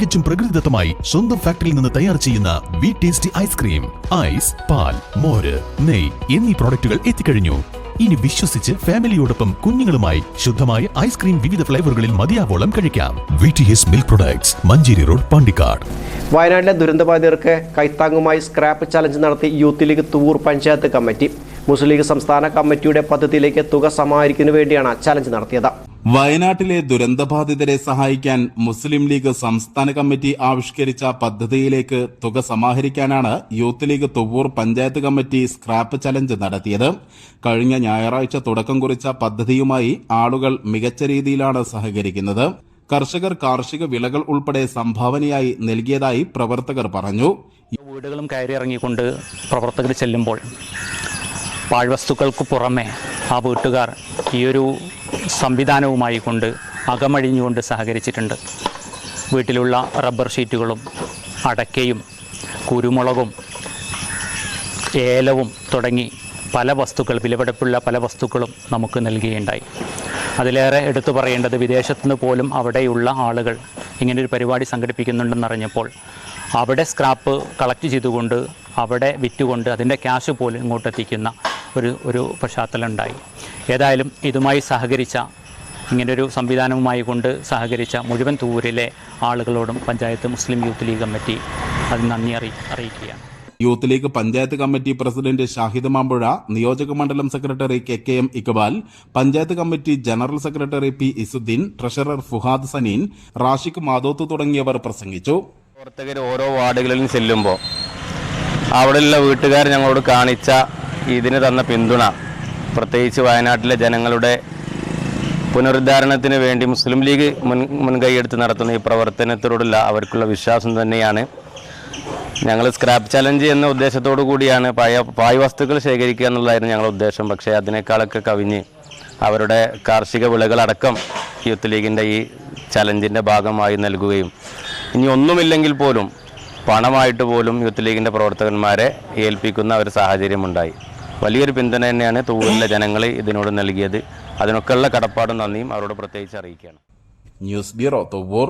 തികച്ചും പ്രകൃതിദത്തമായി സ്വന്തം ഫാക്ടറിയിൽ നിന്ന് തയ്യാർ ചെയ്യുന്ന വി ടേസ്റ്റി ഐസ്ക്രീം ഐസ് പാൽ മോര് നെയ് എന്നീ പ്രോഡക്റ്റുകൾ എത്തിക്കഴിഞ്ഞു. ഇനി വിശ്വസിച്ച് ഫാമിലിയോടൊപ്പം കുഞ്ഞുങ്ങളുമായി ശുദ്ധമായ ഐസ്ക്രീം വിവിധ ഫ്ലേവറുകളിൽ മതിയാവോളം കഴിക്കാം. V T S milk products Manjeri road Pandikkad. വയനാട്ടിലെ ദുരന്തബാധിതർക്ക് കൈത്താങ്ങുമായി സ്ക്രാപ്പ് ചലഞ്ച് നടത്തി youth league Thoor panchayat committee. Muslim league സംസ്ഥാന കമ്മിറ്റിയുടെ പദ്ധതിയിലേക്ക് തുക സമാഹരിക്കുന്നതിനു വേണ്ടിയാണ് ചലഞ്ച് നടത്തിയത്. വയനാട്ടിലെ ദുരന്തബാധിതരെ സഹായിക്കാൻ മുസ്ലിം ലീഗ് സംസ്ഥാന കമ്മിറ്റി ആവിഷ്കരിച്ച പദ്ധതിയിലേക്ക് തുക സമാഹരിക്കാനാണ് youth league Thuvvur panchayat committee scrap challenge നടത്തിയത്. കഴിഞ്ഞ ഞായറാഴ്ച തുടക്കം കുറിച്ച പദ്ധതിയുമായി ആളുകൾ മികച്ച രീതിയിലാണ് സഹകരിക്കുന്നത്. കർഷകർ കാർഷിക വിളകൾ ഉൾപ്പെടെ സംഭാവനയായി നൽകിയതായി പ്രവർത്തകർ പറഞ്ഞു. വീടുകളും കയറിയിറങ്ങിക്കൊണ്ട് പ്രവർത്തകർ ചെല്ലുമ്പോൾ പാഴ്വസ്തുക്കൾക്ക് പുറമെ ആ വീട്ടുകാർ ഈയൊരു സംവിധാനവുമായി കൊണ്ട് അകമഴിഞ്ഞുകൊണ്ട് സഹകരിച്ചിട്ടുണ്ട്. വീട്ടിലുള്ള റബ്ബർ ഷീറ്റുകളും അടക്കയും കുരുമുളകും ഏലവും തുടങ്ങി പല വസ്തുക്കൾ വിലപിടിപ്പുള്ള പല വസ്തുക്കളും നമുക്ക് നൽകുകയുണ്ടായി. അതിലേറെ എടുത്തു പറയേണ്ടത് വിദേശത്തു നിന്ന് പോലും അവിടെയുള്ള ആളുകൾ ഇങ്ങനൊരു പരിപാടി സംഘടിപ്പിക്കുന്നുണ്ടെന്നറിഞ്ഞപ്പോൾ അവിടെ സ്ക്രാപ്പ് കളക്ട് ചെയ്തുകൊണ്ട് അവിടെ വിറ്റുകൊണ്ട് അതിന്റെ ക്യാഷ് പോലും ഇങ്ങോട്ട് എത്തിക്കുന്ന ഒരു ഒരു പശ്ചാത്തലം ഉണ്ടായി ഏതായാലും ഇതുമായി സഹകരിച്ച ഇങ്ങനൊരു സംവിധാനവുമായി കൊണ്ട് സഹകരിച്ച മുഴുവൻ തൂരിലെ ആളുകളോടും panchayat Muslim youth league committee അത് നന്ദി അറി അറിയിക്കുകയാണ്. Youth league panchayat committee president Shahid Mampuzha നിയോജക മണ്ഡലം secretary K K M Iqbal panchayat committee general secretary P Izzuddin treasurer Fuhad Saneen Rashiq Mathoth തുടങ്ങിയവർ പ്രസംഗിച്ചു. പ്രവർത്തകർ ഓരോ വാർഡുകളിലും ചെല്ലുമ്പോൾ അവിടെയുള്ള വീട്ടുകാർ ഞങ്ങളോട് കാണിച്ച ഇതിന് തന്ന പിന്തുണ. പ്രത്യേകിച്ച് വയനാട്ടിലെ ജനങ്ങളുടെ പുനരുദ്ധാരണത്തിന് വേണ്ടി മുസ്ലിം ലീഗ് മുൻ മുൻകൈയെടുത്ത് നടത്തുന്ന ഈ പ്രവർത്തനത്തോടുള്ള അവർക്കുള്ള വിശ്വാസം തന്നെയാണ്. ഞങ്ങൾ സ്ക്രാപ്പ് ചലഞ്ച് എന്ന ഉദ്ദേശത്തോടു കൂടിയാണ് പഴയ പായ് വസ്തുക്കൾ ശേഖരിക്കുക എന്നുള്ളതായിരുന്നു ഞങ്ങളുടെ ഉദ്ദേശം. പക്ഷേ അതിനേക്കാളൊക്കെ കവിഞ്ഞ് അവരുടെ കാർഷിക വിളകളടക്കം യൂത്ത് ലീഗിന്റെ ഈ ചലഞ്ചിന്റെ ഭാഗമായി നൽകുകയും. ഇനി ഒന്നുമില്ലെങ്കിൽ പോലും പണമായിട്ട് പോലും യൂത്ത് ലീഗിന്റെ പ്രവർത്തകന്മാരെ ഏൽപ്പിക്കുന്ന ഒരു സാഹചര്യമുണ്ടായി. വലിയൊരു പിന്തുണ തന്നെയാണ് തൂവലിലെ ജനങ്ങൾ ഇതിനോട് നൽകിയത്. അതിനൊക്കെയുള്ള കടപ്പാടും നന്ദിയും അവരോട് പ്രത്യേകിച്ച് അറിയിക്കുകയാണ്. News bureau Thuvur